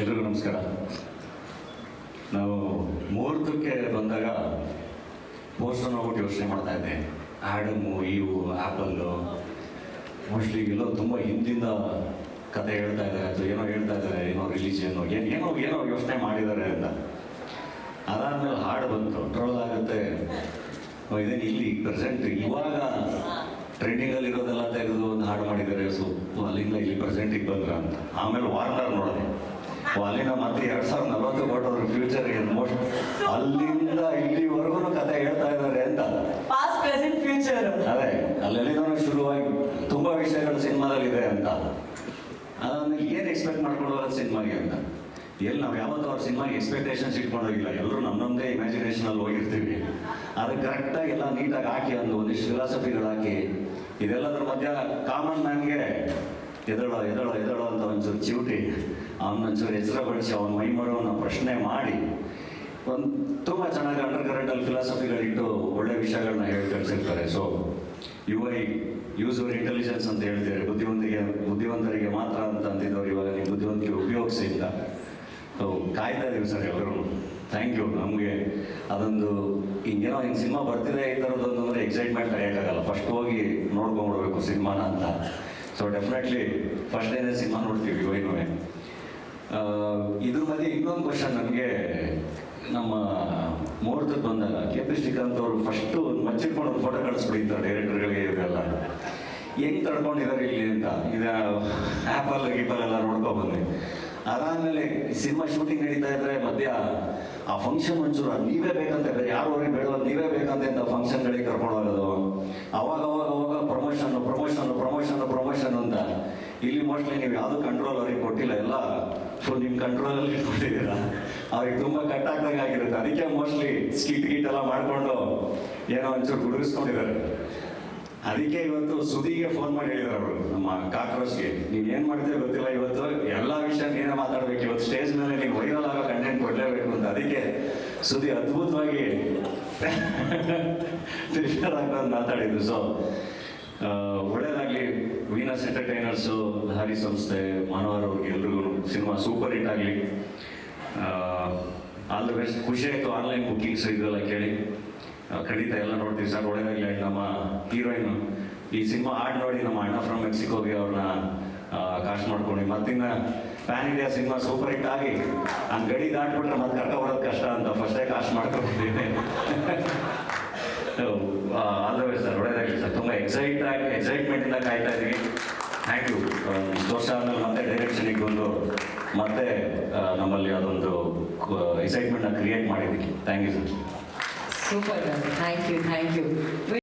ಎಲ್ರಿಗೂ ನಮಸ್ಕಾರ. ನಾವು ಮುಹೂರ್ತಕ್ಕೆ ಬಂದಾಗ ಪೋಸ್ಟರ್ ನೋಡ್ಬಿಟ್ಟು ಯೋಚನೆ ಮಾಡ್ತಾ ಇದ್ದೆ. ಆ್ಯಡಮು ಇವು ಆ್ಯಪಲ್ಲು ಮೋಸ್ಟ್ಲಿ ಎಲ್ಲೋ ತುಂಬ ಹಿಂದಿಂದ ಕತೆ ಹೇಳ್ತಾ ಇದ್ದಾರೆ, ಅಥವಾ ಏನೋ ಹೇಳ್ತಾ ಇದ್ದಾರೆ, ಏನೋ ರಿಲಿಜಿಯನ್ನು ಏನು, ಏನೋ ಏನೋ ಯೋಚನೆ ಮಾಡಿದ್ದಾರೆ ಅಂತ. ಅದಾದ್ಮೇಲೆ ಹಾಡು ಬಂತು. ಟ್ರೋಲ್ ಆಗುತ್ತೆ. ಇದೇನು ಇಲ್ಲಿ ಪ್ರೆಸೆಂಟ್ ಇವಾಗ ಟ್ರೆಂಡಿಂಗಲ್ಲಿ ಇರೋದೆಲ್ಲ ತೆಗೆದು ಒಂದು ಹಾಡು ಮಾಡಿದ್ದಾರೆ ಸೊ ಅಲ್ಲಿಂದ ಇಲ್ಲಿ ಪ್ರೆಸೆಂಟಿಗೆ ಬಂದ್ರ ಅಂತ. ಆಮೇಲೆ ವಾರ್ನರ್ ನೋಡಿದೆ. ಅಲ್ಲಿನ ಮತ್ತೆ ಎರಡ್ ಸಾವಿರದ ನಲವತ್ತು ಕೊಟ್ಟವ್ರ ಫ್ಯೂಚರ್ ಮೋಸ್ಟ್ ಅಲ್ಲಿಂದ ಇಲ್ಲಿವರೆಗೂ ಕತೆ ಹೇಳ್ತಾ ಇದ್ದಾರೆ ಅಂತ. ಪಾಸ್ಟ್ ಪ್ರೆಸೆಂಟ್ ಫ್ಯೂಚರ್ ಅದೇ ಅಲ್ಲೆಲ್ಲಿಂದ ಶುರುವಾಗಿ ತುಂಬಾ ವಿಷಯಗಳು ಸಿನಿಮಾದಲ್ಲಿ ಇದೆ ಅಂತ. ಅದಾದ್ಮೇಲೆ ಏನು ಎಕ್ಸ್ಪೆಕ್ಟ್ ಮಾಡ್ಕೊಂಡು ಸಿನಿಮಾಗೆ ಅಂತ. ಎಲ್ಲಿ ನಾವು ಯಾವತ್ತೂ ಅವ್ರ ಸಿನಿಮಾ ಎಕ್ಸ್ಪೆಕ್ಟೇಷನ್ಸ್ ಇಟ್ಕೊಂಡೋಗಿಲ್ಲ. ಎಲ್ಲರೂ ನಮ್ಮೊಂದೇ ಇಮ್ಯಾಜಿನೇಷನ್ ಇಮ್ಯಾಜಿನೇಷನಲ್ಲಿ ಹೋಗಿರ್ತೀವಿ. ಅದಕ್ಕೆ ಕರೆಕ್ಟಾಗಿ ಎಲ್ಲ ನೀಟಾಗಿ ಹಾಕಿ ಒಂದು ಒಂದಿಷ್ಟು ಫಿಲಾಸಫಿಗಳು ಹಾಕಿ, ಇದೆಲ್ಲದ್ರ ಮಧ್ಯ ಕಾಮನ್ ಮ್ಯಾನ್ಗೆ ಎದಳ, ಎದಳೋ ಎದಳೋ ಅಂತ ಒಂಚೂರು ಚಿವುಟಿ, ಅವನೊಂಚೂರು ಬಳಸಿ ಅವನ ಮೈ ಮರವನ್ನು ಪ್ರಶ್ನೆ ಮಾಡಿ, ಒಂದು ತುಂಬ ಚೆನ್ನಾಗಿ ಅಂಡರ್ ಕರೆಂಟಲ್ಲಿ ಫಿಲಾಸಫಿಗಳಿಟ್ಟು ಒಳ್ಳೆ ವಿಷಯಗಳನ್ನ ಹೇಳಿ ಕಳಿಸಿರ್ತಾರೆ. So you I use your intelligence ಅಂತ ಹೇಳ್ತಾರೆ ಬುದ್ಧಿವಂತಿಗೆ, ಬುದ್ಧಿವಂತರಿಗೆ ಮಾತ್ರ ಅಂತ ಅಂತಿದ್ದವ್ರು ಇವಾಗ ನೀವು ಬುದ್ಧಿವಂತಿಕೆ ಉಪಯೋಗಿಸಿ ಅಂತ. ಸೊ ಕಾಯ್ತಾ ಇದೀವಿ ಸರ್ ಎಲ್ಲರೂ ಥ್ಯಾಂಕ್ ಯು ನಮಗೆ ಅದೊಂದು ಹಿಂಗೇನೋ ಹಿಂಗೆ ಸಿನಿಮಾ ಬರ್ತಿದೆ ಈ ಥರದ್ದೊಂದು ಅಂದರೆ ಎಕ್ಸೈಟ್ಮೆಂಟ್ ಕರೆಯೋಕ್ಕಾಗಲ್ಲ ಫಸ್ಟ್ ಹೋಗಿ ನೋಡ್ಕೊಂಡ್ಬಿಡ್ಬೇಕು ಸಿನಿಮಾನ ಅಂತ. ಸೊ ಡೆಫಿನೆಟ್ಲಿ ಫಸ್ಟ್ ಡೇನೇ ಸಿನಿಮಾ ನೋಡ್ತೀವಿ ಇವಾಗೂ ಇದ್ರ ಮಧ್ಯೆ ಇನ್ನೊಂದು ಕ್ವಶನ್ ನನಗೆ ನಮ್ಮ ಮುಹೂರ್ತಕ್ಕೆ ಬಂದಾಗ ಕೆ ಪಿ ಶ್ರೀಕಾಂತ್ ಅವರು ಫಸ್ಟು ಒಂದು ಮಚ್ಚಿಟ್ಕೊಂಡು ಒಂದು ಫೋಟೋ ಕಳಿಸ್ಬಿಟ್ಟಿದ್ದಾರೆ ಡೈರೆಕ್ಟರ್ಗಳಿಗೆ ಇದೆಲ್ಲ. ಹೆಂಗ್ ತಡ್ಕೊಂಡಿದ್ದಾರೆ ಇಲ್ಲಿ ಅಂತ. ಇದು ಆ್ಯಪಲ್ಲಿ ಗೀಪಲ್ಲೆಲ್ಲ ಎಲ್ಲ ನೋಡ್ಕೊ ಬಂದೆ. ಅದಾದ್ಮೇಲೆ ಸಿನಿಮಾ ಶೂಟಿಂಗ್ ನಡೀತಾ ಇದ್ರೆ ಮಧ್ಯ ಆ ಫಂಕ್ಷನ್ ಒಂಚೂರು ನೀವೇ ಬೇಕಂತ ಯಾರು ಅವ್ರಿಗೆ ಬೇಡ ನೀವೇ ಬೇಕಂತ ಇಂಥ ಫಂಕ್ಷನ್ಗಳಿಗೆ ಕರ್ಕೊಂಡು ಹೋಗೋದು. ಅವಾಗ ಅವಾಗ ಅವಾಗ ಪ್ರಮೋಷನ್ ಪ್ರಮೋಷನ್ ಪ್ರಮೋಷನ್ ಪ್ರಮೋಷನ್ ಅಂತ. ಇಲ್ಲಿ ಮೋಸ್ಟ್ಲಿ ನೀವು ಯಾವುದು ಕಂಟ್ರೋಲ್ ಅವ್ರಿಗೆ ಕೊಟ್ಟಿಲ್ಲ, ಎಲ್ಲ ಫುಲ್ ನಿಮ್ಮ ಕಂಟ್ರೋಲಲ್ಲಿ ಇಟ್ಕೊಂಡಿದ್ದೀರಾ ಅವ್ರಿಗೆ ತುಂಬ ಕಟ್ ಆಗ್ದಂಗೆ ಆಗಿರುತ್ತೆ. ಅದಕ್ಕೆ ಮೋಸ್ಟ್ಲಿ ಸ್ಕಿಟ್ ಗಿಟ್ ಎಲ್ಲ ಮಾಡಿಕೊಂಡು ಏನೋ ಒಂಚೂರು ಗುಡುಗಿಸ್ಕೊಂಡಿದ್ದಾರೆ. ಅದಕ್ಕೆ ಇವತ್ತು ಸುದಿಗೆ ಫೋನ್ ಮಾಡಿ ಹೇಳಿದ್ರು ಅವರು, ನಮ್ಮ ಕಾಕ್ರೋಚ್ಗೆ. ನೀವ್ ಏನು ಮಾಡ್ತೀವಿ ಗೊತ್ತಿಲ್ಲ, ಇವತ್ತು ಎಲ್ಲಾ ವಿಷಯ ನೀನೇ ಮಾತಾಡ್ಬೇಕು ಇವತ್ತು ಸ್ಟೇಜ್ ಮೇಲೆ ನೀವು ವೈರಲ್ ಆಗೋ ಕಂಟೆಂಟ್ ಕೊಡ್ಲೇಬೇಕು ಅಂತ ಅದಕ್ಕೆ ಸುದಿ ಅದ್ಭುತವಾಗಿ ಮಾತಾಡಿದ್ರು. ಸೊ ಒಳ್ಳೇದಾಗ್ಲಿ ವೀನಸ್ ಎಂಟರ್ಟೈನರ್ಸು ಹರಿ ಸಂಸ್ಥೆ, ಮನೋಹರ್ ಅವ್ರಿಗೆ ಎಲ್ರಿಗೂ ಸಿನಿಮಾ ಸೂಪರ್ ಹಿಟ್ ಆಗಲಿ. ಆಲ್ ದ ಬೆಸ್ಟ್ ಖುಷಿ ಆಯಿತು ಆನ್ಲೈನ್ ಬುಕ್ಕಿಂಗ್ಸ್ ಇದೆಲ್ಲ ಕೇಳಿ. ಖಂಡಿತ ಎಲ್ಲ ನೋಡ್ತೀವಿ ಸರ್. ಒಳ್ಳೇದಾಗಲಿ ನಮ್ಮ ಹೀರೋಯಿನ್ ಈ ಸಿನಿಮಾ ಹಾಡು ನೋಡಿ ನಮ್ಮ ಅಣ್ಣ ಫ್ರಮ್ ಮೆಕ್ಸಿಕೋಗೆ ಅವ್ರನ್ನ ಕಾಸ್ಟ್ ಮಾಡ್ಕೊಂಡು ಮತ್ತಿನ್ನ pan India cinema super hit ಆಗಿ ನಾನು ಗಡಿ ದಾಟ್ಬಿಟ್ರೆ ಮತ್ತೆ ಕರ್ಕೊಬರೋದು ಕಷ್ಟ ಅಂತ ಫಸ್ಟೇ ಕಾಸ್ಟ್ ಮಾಡ್ಕೊಂಡಿದ್ದೇನೆ ಆಲ್ ದ ಬೆಸ್ಟ್ ಸರ್ ಒಳ್ಳೇದಾಗಲಿ ಸರ್ ತುಂಬ ಎಕ್ಸೈಟ್ ಆಗಿ ಎಕ್ಸೈಟ್ಮೆಂಟಿಂದ ಕಾಯ್ತಾ ಇದ್ದೀವಿ. ಥ್ಯಾಂಕ್ ಯು ಇಷ್ಟು ವರ್ಷ ಮತ್ತೆ ಡೈರೆಕ್ಷನಿಗೆ ಬಂದು ಮತ್ತೆ ನಮ್ಮಲ್ಲಿ ಅದೊಂದು ಎಕ್ಸೈಟ್ಮೆಂಟ್ನ ಕ್ರಿಯೇಟ್ ಮಾಡಿದ್ದೀವಿ thank you sir super thank you thank you